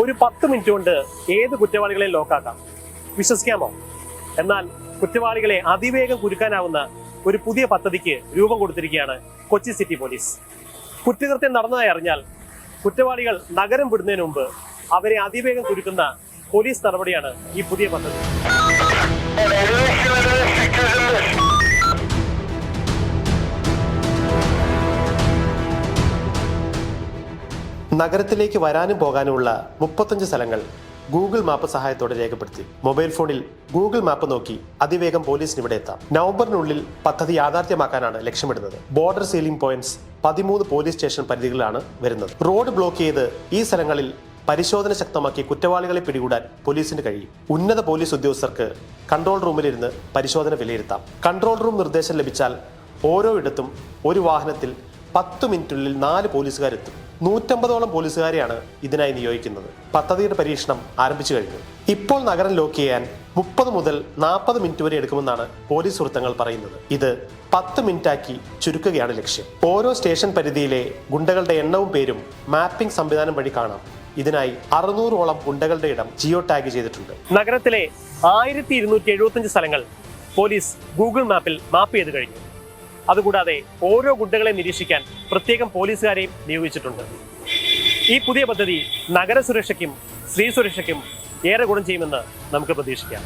ഒരു പത്ത് മിനിറ്റ് കൊണ്ട് ഏത് കുറ്റവാളികളെ ലോക്കാക്കാം. വിശ്വസിക്കാമോ? എന്നാൽ കുറ്റവാളികളെ അതിവേഗം കുരുക്കാനാവുന്ന ഒരു പുതിയ പദ്ധതിക്ക് രൂപം കൊടുത്തിരിക്കുകയാണ് കൊച്ചി സിറ്റി പോലീസ്. കുറ്റകൃത്യം നടന്നതായി അറിഞ്ഞാൽ കുറ്റവാളികൾ നഗരം വിടുന്നതിന് മുമ്പ് അവരെ അതിവേഗം കുരുക്കുന്ന പോലീസ് നടപടിയാണ് ഈ പുതിയ പദ്ധതി. നഗരത്തിലേക്ക് വരാനും പോകാനുമുള്ള മുപ്പത്തഞ്ച് സ്ഥലങ്ങൾ ഗൂഗിൾ മാപ്പ് സഹായത്തോടെ രേഖപ്പെടുത്തി. മൊബൈൽ ഫോണിൽ ഗൂഗിൾ മാപ്പ് നോക്കി അതിവേഗം പോലീസിന് ഇവിടെ എത്താം. നവംബറിനുള്ളിൽ പദ്ധതി യാഥാർത്ഥ്യമാക്കാനാണ് ലക്ഷ്യമിടുന്നത്. ബോർഡർ സീലിംഗ് പോയിന്റ്സ് പതിമൂന്ന് പോലീസ് സ്റ്റേഷൻ പരിധികളിലാണ് വരുന്നത്. റോഡ് ബ്ലോക്ക് ചെയ്ത് ഈ സ്ഥലങ്ങളിൽ പരിശോധന ശക്തമാക്കി കുറ്റവാളികളെ പിടികൂടാൻ പോലീസിന് കഴിയും. ഉന്നത പോലീസ് ഉദ്യോഗസ്ഥർക്ക് കൺട്രോൾ റൂമിലിരുന്ന് പരിശോധന വിലയിരുത്താം. കൺട്രോൾ റൂം നിർദ്ദേശം ലഭിച്ചാൽ ഓരോ ഇടത്തും ഒരു വാഹനത്തിൽ പത്ത് മിനിറ്റിനുള്ളിൽ നാല് പോലീസുകാരെത്തും. നൂറ്റമ്പതോളം പോലീസുകാരെയാണ് ഇതിനായി നിയോഗിക്കുന്നത്. പദ്ധതിയുടെ പരീക്ഷണം ആരംഭിച്ചു കഴിഞ്ഞു. ഇപ്പോൾ നഗരം ലോക്ക് ചെയ്യാൻ മുപ്പത് മുതൽ നാൽപ്പത് മിനിറ്റ് വരെ എടുക്കുമെന്നാണ് പോലീസ് വൃത്തങ്ങൾ പറയുന്നത്. ഇത് പത്ത് മിനിറ്റാക്കി ചുരുക്കുകയാണ് ലക്ഷ്യം. ഓരോ സ്റ്റേഷൻ പരിധിയിലെ ഗുണ്ടകളുടെ എണ്ണവും പേരും മാപ്പിംഗ് സംവിധാനം വഴി കാണാം. ഇതിനായി അറുന്നൂറോളം ഗുണ്ടകളുടെ ഇടം ജിയോ ടാഗ് ചെയ്തിട്ടുണ്ട്. നഗരത്തിലെ ആയിരത്തി സ്ഥലങ്ങൾ പോലീസ് ഗൂഗിൾ മാപ്പിൽ മാപ്പ് ചെയ്ത് കഴിഞ്ഞു. അതുകൂടാതെ ഓരോ ഗുണ്ടകളെ നിരീക്ഷിക്കാൻ പ്രത്യേകം പോലീസുകാരെയും നിയോഗിച്ചിട്ടുണ്ട്. ഈ പുതിയ പദ്ധതി നഗരസുരക്ഷയ്ക്കും സ്ത്രീ സുരക്ഷയ്ക്കും ഏറെ ഗുണം ചെയ്യുമെന്ന് നമുക്ക് പ്രതീക്ഷിക്കാം.